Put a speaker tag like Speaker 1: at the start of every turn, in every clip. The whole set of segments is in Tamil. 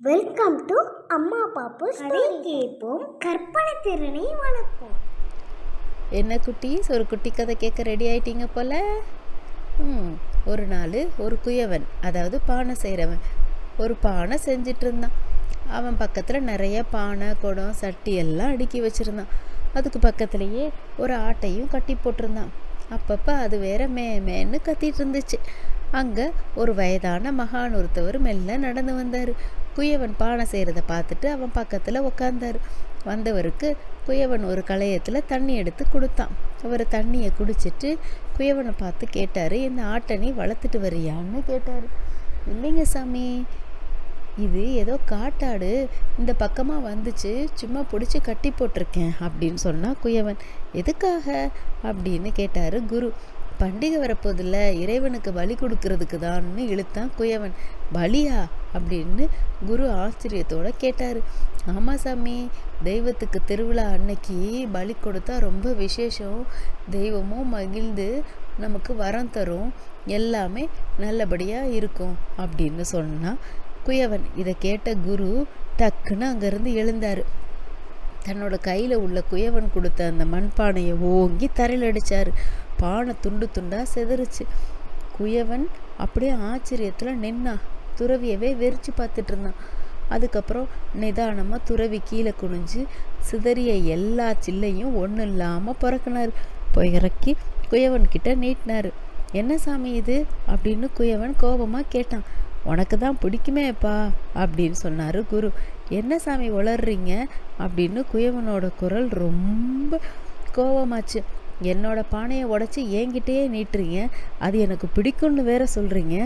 Speaker 1: வெல்கம் டு அம்மா பாப்பு கதை கேட்போம். கற்பனை திறனை வளர்ப்போம்.
Speaker 2: என்ன குட்டீஸ் ஒரு குட்டி கதை கேட்க ரெடி ஆயிட்டீங்க போல? ம் ஒரு நாள் ஒரு குயவன் அதாவது பானை செய்கிறவன் ஒரு பானை செஞ்சிட்டு இருந்தான் அவன் பக்கத்தில் நிறைய பானை குடம் சட்டி எல்லாம் அடுக்கி வச்சுருந்தான். அதுக்கு பக்கத்துலேயே ஒரு ஆட்டையும் கட்டி போட்டிருந்தான். அப்பப்போ அது வேற மே மேன்னு கத்திட்டு இருந்துச்சு. அங்கே ஒரு வயதான மகான் ஒருத்தவர் மெல்ல நடந்து வந்தார். குயவன் பானை செய்கிறத பார்த்துட்டு அவன் பக்கத்தில் உக்காந்தார். வந்தவருக்கு குயவன் ஒரு களையத்தில் தண்ணி எடுத்து கொடுத்தான். அவர் தண்ணியை குடிச்சிட்டு குயவனை பார்த்து கேட்டார் இந்த ஆட்டை நீ வளர்த்துட்டு வரியான்னு கேட்டார். இல்லைங்க சாமி இது ஏதோ காட்டாடு இந்த பக்கமாக வந்துச்சு சும்மா பிடிச்சி கட்டி போட்டிருக்கேன் அப்படின்னு சொன்னால் குயவன் எதுக்காக? அப்படின்னு கேட்டார் குரு. பண்டிகை வரப்போதில்ல இறைவனுக்கு பலி கொடுக்கறதுக்கு தான்னு இழுத்தான் குயவன். பலியா? அப்படின்னு குரு ஆச்சரியத்தோட கேட்டார். ஆமாம் சாமி தெய்வத்துக்கு திருவிழா அன்னைக்கு பலி கொடுத்தா ரொம்ப விசேஷம். தெய்வமும் மகிழ்ந்து நமக்கு வரம் தரும். எல்லாமே நல்லபடியாக இருக்கும் அப்படின்னு சொன்னால் குயவன் இதை கேட்ட குரு டக்குன்னு அங்கேருந்து எழுந்தார். தன்னோட கையில் உள்ள குயவன் கொடுத்த அந்த மண்பானையை ஓங்கி தரையில் அடித்தார் பானை துண்டு துண்டாக செதறிச்சு. குயவன் அப்படியே ஆச்சரியத்தில் நின்னான் துறவியவே வெறிச்சு பார்த்துட்டு இருந்தான். அதுக்கப்புறம் நிதானமாக துறவி கீழே குனிஞ்சு சிதறிய எல்லா சில்லையும் ஒன்றும் இல்லாமல் பிறக்கினார். இறக்கி குயவன் கிட்ட நீட்டினார். என்ன சாமி இது? அப்படின்னு குயவன் கோபமாக கேட்டான். உனக்கு தான் பிடிக்குமேப்பா அப்படின்னு சொன்னார் குரு. என்ன சாமி உளர்றீங்க? அப்படின்னு குயவனோட குரல் ரொம்ப கோபமாச்சு என்னோட பானையை உடச்சி என்கிட்டயே நீட்டுறீங்க. அது எனக்கு பிடிக்கும்னு வேற சொல்கிறீங்க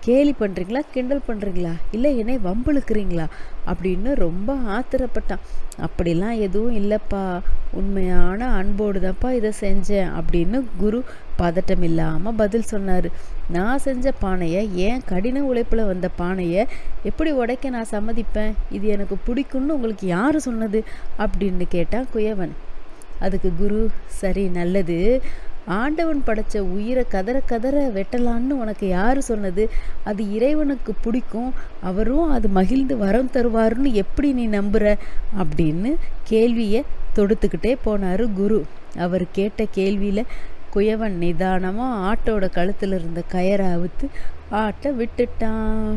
Speaker 2: கேலி பண்ணுறீங்களா கிண்டல் பண்ணுறீங்களா இல்லை என்னை வம்பிழுக்கிறீங்களா அப்படின்னு ரொம்ப ஆத்திரப்பட்டான். அப்படிலாம் எதுவும் இல்லைப்பா உண்மையான அன்போடு தான்ப்பா இதை செஞ்சேன் அப்படின்னு குரு பதட்டம் இல்லாமல் பதில் சொன்னார். நான் செஞ்ச பானையை ஏன் கடின உழைப்பில் வந்த பானையை எப்படி உடைக்க நான் சம்மதிப்பேன்? இது எனக்கு பிடிக்கும்னு உங்களுக்கு யார் சொன்னது? அப்படின்னு கேட்டான் குயவன். அதுக்கு குரு சரி நல்லது. ஆண்டவன் படைச்ச உயிரை கதற கதற வெட்டலான்னு உனக்கு யார் சொன்னது? அது இறைவனுக்கு பிடிக்கும். அவரும் அது மகிழ்ந்து வரம் தருவாருன்னு எப்படி நீ நம்புகிற அப்படின்னு கேள்வியை தொடுத்துக்கிட்டே போனார் குரு. அவர் கேட்ட கேள்வியில் குயவன் நிதானமாக ஆட்டோட கழுத்தில் இருந்த கயரை அவுத்து ஆட்டை விட்டுட்டான்.